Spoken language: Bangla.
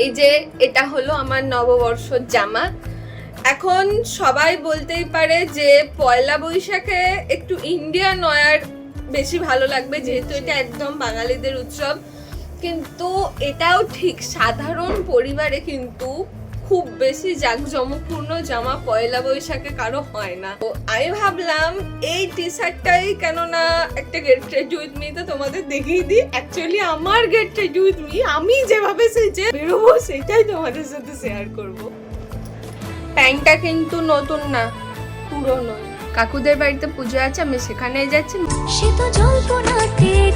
এই যে এটা হলো আমার নববর্ষর জামা। এখন সবাই বলতেই পারে যে পয়লা বৈশাখে একটু ইন্ডিয়া নয়ার বেশি ভালো লাগবে, যেহেতু এটা একদম বাঙালিদের উৎসব। কিন্তু এটাও ঠিক সাধারণ পরিবারে কিন্তু খুব বেশি জাঁকজমকপূর্ণ জামা পয়লা বৈশাখে কারও হয় না। তো আমি ভাবলাম, এই টি শার্টটাই কেননা একটা গেট রেডি মি তো তোমাদের দেখিয়ে দিই। অ্যাকচুয়ালি আমার গেট রেডি উইথ মি আমি যেভাবে সেজে বেরোবো, সেটাই তোমাদের সাথে শেয়ার করব। প্যান্টটা কিন্তু নতুন না, পুরনো। কাকুদের বাড়িতে পুজো আছে, আমি সেখানেই যাচ্ছি। সে তো জল্পনাতে জড়িয়ে